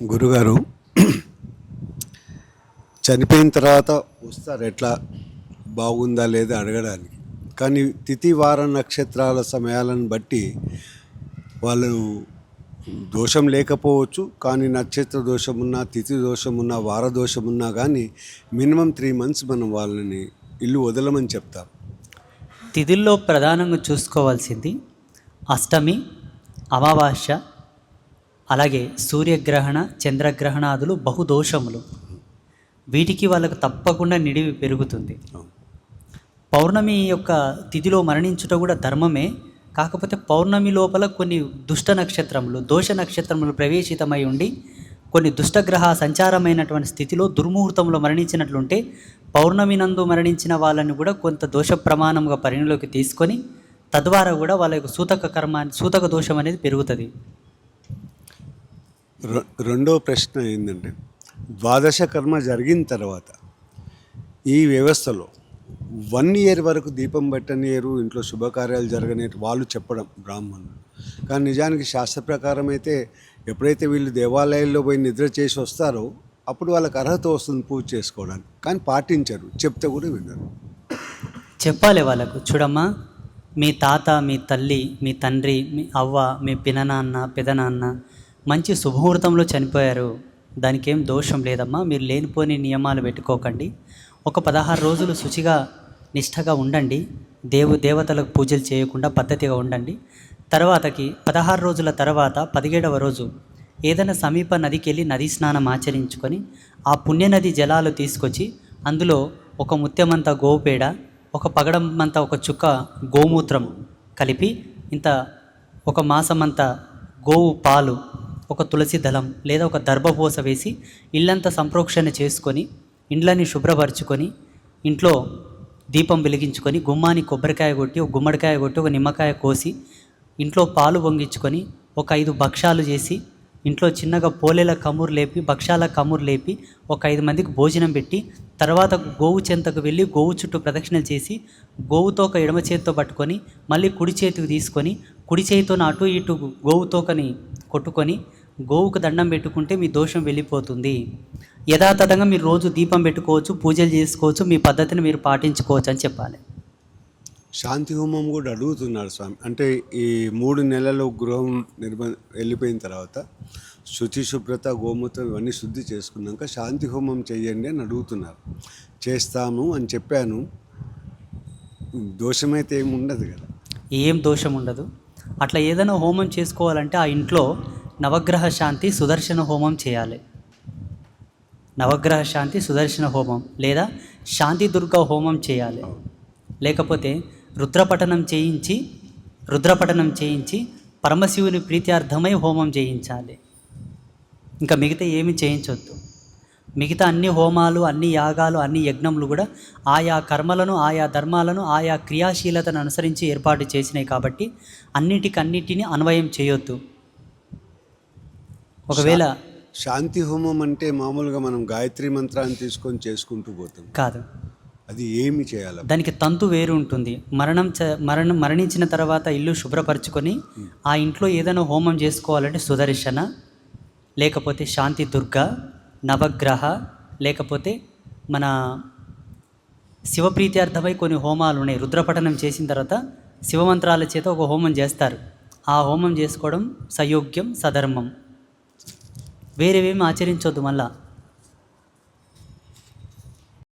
గురుగారు చనిపోయిన తర్వాత వస్తారు ఎట్లా బాగుందా లేదా అడగడానికి. కానీ తిథి వార నక్షత్రాల సమయాలను బట్టి వాళ్ళు దోషం లేకపోవచ్చు కానీ నక్షత్ర దోషం ఉన్నా తిథి దోషం ఉన్నా వార దోషం ఉన్నా కానీ మినిమం త్రీ మంత్స్ మనం వాళ్ళని ఇల్లు వదలమని చెప్తాం. తిథుల్లో ప్రధానంగా చూసుకోవాల్సింది అష్టమి అమావాస్య అలాగే సూర్యగ్రహణ చంద్రగ్రహణాదులు బహుదోషములు. వీటికి వాళ్ళకు తప్పకుండా నిడివి పెరుగుతుంది. పౌర్ణమి యొక్క తిథిలో మరణించుట కూడా ధర్మమే. కాకపోతే పౌర్ణమి లోపల కొన్ని దుష్ట నక్షత్రములు దోష నక్షత్రములు ప్రవేశితమై ఉండి కొన్ని దుష్టగ్రహ సంచారమైనటువంటి స్థితిలో దుర్ముహూర్తంలో మరణించినట్లుంటే పౌర్ణమి నందు మరణించిన వాళ్ళని కూడా కొంత దోష ప్రమాణంగా పరిగణలోకి తీసుకొని తద్వారా కూడా వాళ్ళ యొక్క సూతక కర్మ సూతక దోషం అనేది పెరుగుతుంది. రెండో ప్రశ్న ఏంటంటే ద్వాదశ కర్మ జరిగిన తర్వాత ఈ వ్యవస్థలో వన్ ఇయర్ వరకు దీపం పెట్టనియరు ఇంట్లో శుభకార్యాలు జరగనే వాళ్ళు చెప్పడం బ్రాహ్మణులు. కానీ నిజానికి శాస్త్ర ప్రకారం అయితే ఎప్పుడైతే వీళ్ళు దేవాలయాల్లో పోయి నిద్ర చేసి వస్తారో అప్పుడు వాళ్ళకి అర్హత వస్తుంది పూజ చేసుకోవడానికి. కానీ పాటించరు చెప్తే కూడా వినరు. చెప్పాలి వాళ్ళకు చూడమ్మా మీ తాత మీ తల్లి మీ తండ్రి మీ అవ్వ మీ పిననాన్న పెదనాన్న మంచి శుభముహూర్తంలో చనిపోయారు. దానికి ఏం దోషం లేదమ్మా. మీరు లేనిపోని నియమాలు పెట్టుకోకండి. ఒక పదహారు రోజులు శుచిగా నిష్ఠగా ఉండండి. దేవు దేవతలకు పూజలు చేయకుండా పద్ధతిగా ఉండండి. తర్వాతకి పదహారు రోజుల తర్వాత పదిహేడవ రోజు ఏదైనా సమీప నదికి వెళ్ళి నదీ స్నానం ఆచరించుకొని ఆ పుణ్యనది జలాలు తీసుకొచ్చి అందులో ఒక ముత్యమంత గోవు పేడ ఒక పగడమంత ఒక చుక్క గోమూత్రం కలిపి ఇంత ఒక మాసమంత గోవు పాలు ఒక తులసి దళం లేదా ఒక దర్భపూస వేసి ఇల్లంతా సంప్రోక్షణ చేసుకొని ఇండ్లని శుభ్రపరచుకొని ఇంట్లో దీపం వెలిగించుకొని గుమ్మాని కొబ్బరికాయ కొట్టి ఒక గుమ్మడికాయ కొట్టి ఒక నిమ్మకాయ కోసి ఇంట్లో పాలు పొంగించుకొని ఒక ఐదు భక్షాలు చేసి ఇంట్లో చిన్నగా పోలేల కమూరు లేపి భక్షాల కమూరు లేపి ఒక ఐదు మందికి భోజనం పెట్టి తర్వాత గోవు చెంతకు వెళ్ళి గోవు చుట్టూ ప్రదక్షిణలు చేసి గోవుతో ఒక ఎడమ చేతితో పట్టుకొని మళ్ళీ కుడి చేతికి తీసుకొని కుడి చేతితో అటు ఇటు గోవుతోకని కొట్టుకొని గోవుకు దండం పెట్టుకుంటే మీ దోషం వెళ్ళిపోతుంది. యథాతథంగా మీరు రోజు దీపం పెట్టుకోవచ్చు పూజలు చేసుకోవచ్చు మీ పద్ధతిని మీరు పాటించుకోవచ్చు అని చెప్పాలి. శాంతి హోమం కూడా అడుగుతున్నాడు స్వామి. అంటే ఈ మూడు నెలలు గృహం నిర్బ వెళ్ళిపోయిన తర్వాత శుచి శుభ్రత గోమూత్రం ఇవన్నీ శుద్ధి చేసుకున్నాక శాంతి హోమం చెయ్యండి అని అడుగుతున్నారు. చేస్తాము అని చెప్పాను. దోషమైతే ఏమి ఉండదు కదా. ఏం దోషం ఉండదు. అట్లా ఏదైనా హోమం చేసుకోవాలంటే ఆ ఇంట్లో నవగ్రహ శాంతి సుదర్శన హోమం చేయాలి. నవగ్రహ శాంతి సుదర్శన హోమం లేదా శాంతి దుర్గ హోమం చేయాలి. లేకపోతే రుద్రపఠనం చేయించి రుద్రపఠనం చేయించి పరమశివుని ప్రీత్యార్థమై హోమం చేయించాలి. ఇంకా మిగతా ఏమి చేయించవద్దు మిగతా అన్ని హోమాలు అన్ని యాగాలు అన్ని యజ్ఞములు కూడా ఆయా కర్మలను ఆయా ధర్మాలను ఆయా క్రియాశీలతను అనుసరించి ఏర్పాటు చేసినాయి కాబట్టి అన్నిటికన్నిటిని అన్వయం చేయొద్దు. ఒకవేళ శాంతి హోమం అంటే మామూలుగా మనం గాయత్రి మంత్రాన్ని తీసుకొని చేసుకుంటూ పోతాం. కాదు. అది ఏమి చేయాలి? దానికి తంతు వేరు ఉంటుంది. మరణం మరణం మరణించిన తర్వాత ఇల్లు శుభ్రపరచుకొని ఆ ఇంట్లో ఏదైనా హోమం చేసుకోవాలంటే సుదర్శన లేకపోతే శాంతి దుర్గ నవగ్రహ లేకపోతే మన శివప్రీత్యార్థమై కొన్ని హోమాలు ఉన్నాయి. రుద్రపఠనం చేసిన తర్వాత శివమంత్రాల చేత ఒక హోమం చేస్తారు. ఆ హోమం చేసుకోవడం సయోగ్యం సధర్మం. వేరేవేమి ఆచరించొద్దు మళ్ళా.